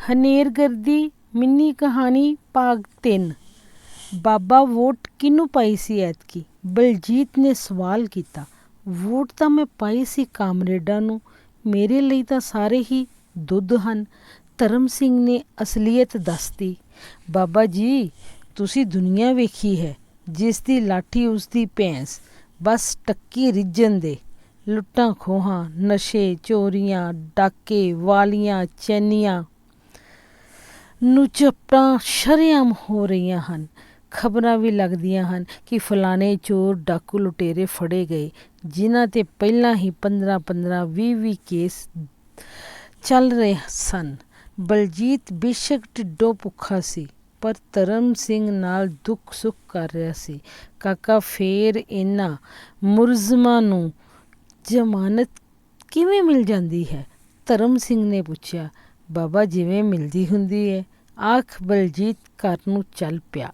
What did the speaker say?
ਹਨੇਰਗਰਦੀ, mini ਕਹਾਣੀ, ਭਾਗ 3 ਬਾਬਾ vote ਕਿਹਨੂੰ ਪਾਈ ਸੀ ਐਤਕੀ? ਬਲਜੀਤ ਨੇ ਸਵਾਲ ਕੀਤਾ। ਵੋਟ ਤਾਂ ਮੈਂ ਪਾਈ ਸੀ ਕਾਮਰੇਡਾਂ ਨੂੰ। ਮੇਰੇ ਲਈ ਤਾਂ ਸਾਰੇ ਹੀ ਦੁੱਧ ਹਨ। ਧਰਮ ਸਿੰਘ ਨੇ ਅਸਲੀਅਤ ਦੱਸਤੀ। ਬਾਬਾ ਜੀ, ਤੁਸੀਂ ਦੁਨੀਆ ਵੇਖੀ ਹੈ। ਜਿਸ ਦੀ ਲਾਠੀ ਉਸ ਦੀ ਭੈਂਸ। ਬਸ ਟੱਕੀ ਰਿੱਝਣ ਦੇ। ਲੁੱਟਾਂ ਖੋਹਾਂ, ਨਸ਼ੇ, ਚੋਰੀਆਂ, ਡਾਕੇ, ਵਾਲੀਆਂ, ਚੈਨੀਆਂ ਨੂੰ ਝਪਟਾਂ ਸ਼ਰੇਆਮ ਹੋ ਰਹੀਆਂ ਹਨ। ਖਬਰਾਂ ਵੀ ਲੱਗਦੀਆਂ ਹਨ ਕਿ ਫਲਾਣੇ ਚੋਰ ਡਾਕੂ ਲੁਟੇਰੇ ਫੜੇ ਗਏ, ਜਿਨ੍ਹਾਂ ਤੇ ਪਹਿਲਾਂ ਹੀ 15 15 20 20 ਕੇਸ ਚੱਲ ਰਹੇ ਸਨ। ਬਲਜੀਤ ਬੇਸ਼ੱਕ ਢਿੱਡੋ ਭੁੱਖਾ ਸੀ, ਪਰ ਧਰਮ ਸਿੰਘ ਨਾਲ ਦੁੱਖ ਸੁੱਖ ਕਰ ਰਿਹਾ ਸੀ। ਕਾਕਾ ਫੇਰ ਇਹਨਾਂ ਮੁਲਜ਼ਮਾਂ ਨੂੰ, ਜ਼ਮਾਨਤ ਕਿਵੇਂ ਮਿਲ ਜਾਂਦੀ ਹੈ? ਧਰਮ ਸਿੰਘ ਨੇ ਪੁੱਛਿਆ। ਬਾਬਾ ਜਿਵੇਂ ਮਿਲਦੀ ਹੁੰਦੀ ਹੈ ਆਖ ਬਲਜੀਤ ਘਰ ਨੂੰ ਚੱਲ ਪਿਆ।